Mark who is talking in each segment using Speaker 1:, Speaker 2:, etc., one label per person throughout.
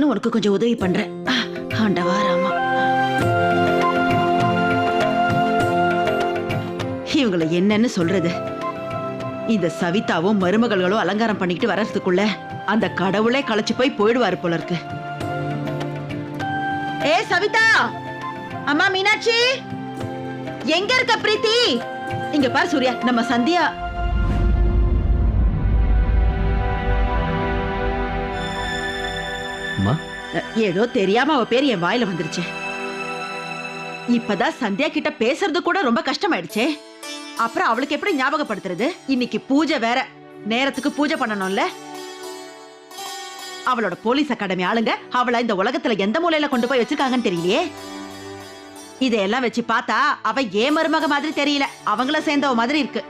Speaker 1: உனக்கு கொஞ்சம் உதவி பண்றேன். ஆண்டவா ராமா. இவங்களை என்னன்னு சொல்றது? இந்த சவிதாவும் மருமகளும் அலங்காரம் பண்ணிக்கிட்டு வர்றதுக்குள்ள அந்த கடவுளே களைச்சு போய் போயிடுவாரு போல இருக்கு. ஏ சவிதா! அம்மா மீனாட்சி! எங்க இருக்க பிரீத்தி? இங்க பாரு சூர்யா. நம்ம சந்தியா
Speaker 2: அம்மா?
Speaker 1: ஏதோ தெரியாம அவ பேர் என் வாயில வந்துருச்சு. இப்பதான் சந்தியா கிட்ட பேசுறது கூட ரொம்ப கஷ்டமாயிடுச்சே. அப்புறம் அவளுக்கு எப்படி ஞாபகப்படுத்துறது? இன்னைக்கு பூஜை வேற. நேரத்துக்கு பூஜை பண்ணணும்ல. அவளோட போலீஸ் அகாடமி ஆளுங்க அவளை இந்த உலகத்துல எந்த மூலையில கொண்டு போய் வச்சிருக்காங்கன்னு தெரியலையே. இதையெல்லாம் வச்சு பார்த்தா அவ ஏன் மருமக மாதிரி தெரியல. அவங்கள சேர்ந்தவ மாதிரி இருக்கு.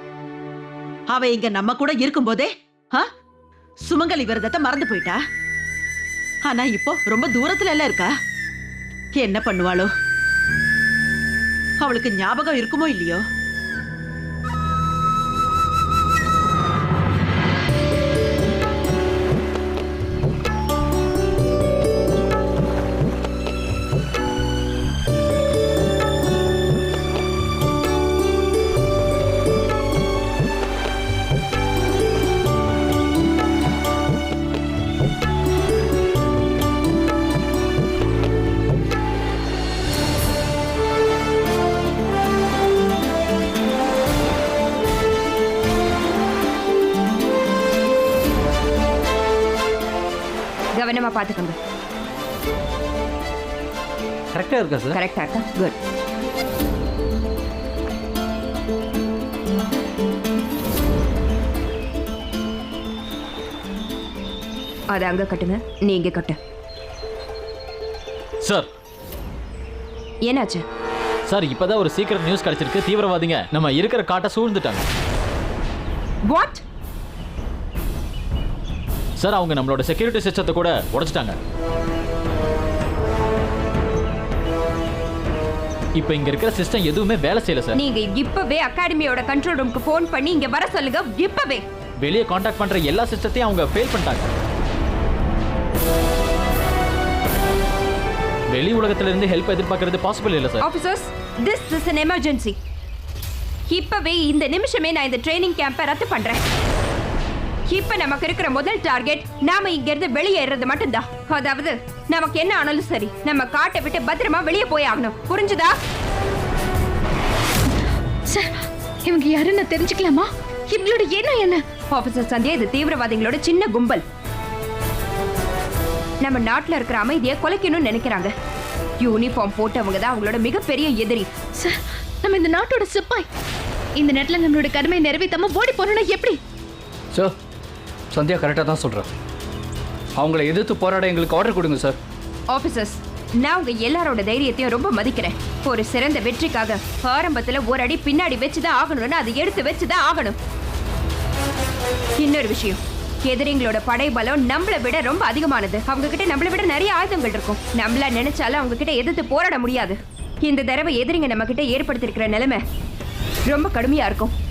Speaker 1: அவ இங்க நம்ம கூட இருக்கும்போதே ஆ? சுமங்கலி விரதத்தை மறந்து போயிட்டா? ஆனா இப்போ ரொம்ப தூரத்துல எல்லாம் இருக்கா? என்ன பண்ணுவாளோ? அவளுக்கு ஞாபகம் இருக்குமோ இல்லையோ?
Speaker 3: கவனமா பாத்துக்கோங்க
Speaker 2: கரெக்டா இருக்கா சார்
Speaker 3: கரெக்டா இருக்கா? குட் அது அங்க கட்டுங்க நீ இங்க கட்டு.
Speaker 2: சார்
Speaker 3: என்னாச்சு?
Speaker 2: சார் இப்பதான் ஒரு சீக்கிரம் நியூஸ் கிடைச்சிருக்கு. தீவிரவாதிங்க நம்ம இருக்கிற காட்டை சூழ்ந்துட்டாங்க.
Speaker 3: வாட்
Speaker 2: சார் அவங்க நம்மளோட செக்யூரிட்டி சிஸ்டத்தை கூட உடைச்சிட்டாங்க. இப்போ இங்க இருக்கிற சிஸ்டம் எதுவுமே வேலை செய்யல சார்.
Speaker 3: நீங்க இப்பவே அகாடமியோட கண்ட்ரோல் ரூமுக்கு ஃபோன் பண்ணி இங்க வர சொல்லுங்க இப்பவே.
Speaker 2: வெளியே காண்டாக்ட் பண்ற எல்லா சிஸ்டத்தையும் அவங்க ஃபெயில் பண்ணிட்டாங்க. வெளி உலகத்துல இருந்து ஹெல்ப் எதிர்பார்க்கறது பாசிபிள் இல்ல sir.
Speaker 3: Officers this is an emergency இப்பவே இந்த நிமிஷமே நான் இந்த ட்ரைனிங் கேம்பை ரத்து பண்றேன். இப்ப நமக்கு இருக்கிற முதல் டார்கெட் நாம இங்க இருந்து வெளியேறது மட்டும்தான். அதாவது நமக்கு என்ன ஆனாலும் சரி நம்ம காட்டை விட்டு பத்திரமா வெளியே போய் ஆகணும். புரிஞ்சுதா?
Speaker 4: சார் இவங்க யாருன்னு தெரிஞ்சுக்கலாமா? இவங்களோட எண்ணம் என்ன?
Speaker 3: ஆபீசர் சந்தியா இது தீவிரவாதிகளோட சின்ன கும்பல். நம்ம நாட்டுல இருக்கிற அமைதியை குலைக்கணும்னு நினைக்கிறாங்க. யூனிஃபார்ம் போட்டவங்க தான் அவங்களோட மிகப்பெரிய எதிரி.
Speaker 4: சார் நம்ம இந்த நாட்டோட சிப்பாய். இந்த நேரத்துல நம்மளோட கடமையை நிறைவேத்தாம ஓடி போறோம்னா எப்படி?
Speaker 5: சார் சந்தியா கரெக்டாக தான் சொல்கிறேன் அவங்கள எதிர்த்து போராட எங்களுக்கு ஆர்டர் கொடுங்க சார்
Speaker 3: ஆஃபீஸர்ஸ் நான் உங்க எல்லாரோட தைரியத்தையும் ரொம்ப மதிக்கிறேன். ஒரு சிறந்த வெற்றிக்காக ஆரம்பத்துல ஒரு அடி பின்னாடி வச்சுதான் ஆகணும்னு அதை எடுத்து வச்சுதான் ஆகணும். இன்னொரு விஷயம் எதிரிங்களோட படை பலம் நம்மளை விட ரொம்ப அதிகமானது. அவங்க கிட்ட நம்மளை விட நிறைய ஆயுதங்கள் இருக்கும். நம்மள நினைச்சாலும் அவங்க கிட்ட எதிர்த்து போராட முடியாது. இந்த தடவை எதிரிங்க நம்ம கிட்ட ஏற்படுத்திருக்கிற நிலைமை ரொம்ப கடுமையா இருக்கும்.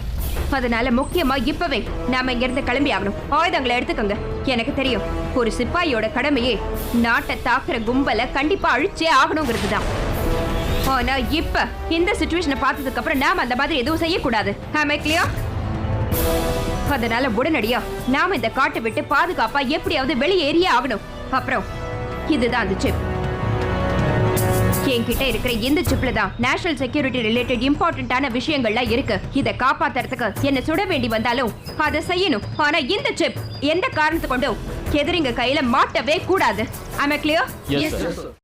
Speaker 3: அதனால முக்கியமா இப்பவே நாம இங்க இருந்து கிளம்பி ஆகணும். ஆயுதங்களை எடுத்துக்கோங்க. எனக்கு தெரியும் ஒரு சிப்பாயோட கடமையே நாட்டை தாக்குற கும்பலை கண்டிப்பா அழிச்சே ஆகணுங்கிறது தான் ஆனா இப்ப இந்த சுச்சுவேஷனை பார்த்ததுக்கு அப்புறம் நாம அந்த மாதிரி எதுவும் செய்யக்கூடாது. ஆமே அதனால உடனடியா நாம இந்த காட்டை விட்டு பாதுகாப்பா எப்படியாவது வெளியேறியே ஆகணும். அப்புறம் இதுதான் அந்த சிப் என்கிட்ட இருக்கிற இந்த சிப்ல தான் நேஷனல் செக்யூரிட்டி ரிலேட்டட் இம்பார்ட்டன்டான விஷயங்கள்லாம் இருக்கு. இதை காப்பாத்துறதுக்கு என்ன சுட வேண்டி வந்தாலும் அதை செய்யணும். ஆனா இந்த சிப் எந்த காரணத்தை கொண்டும் எதிரிங்க கையில மாட்டவே கூடாது. ஆமே கிளியர்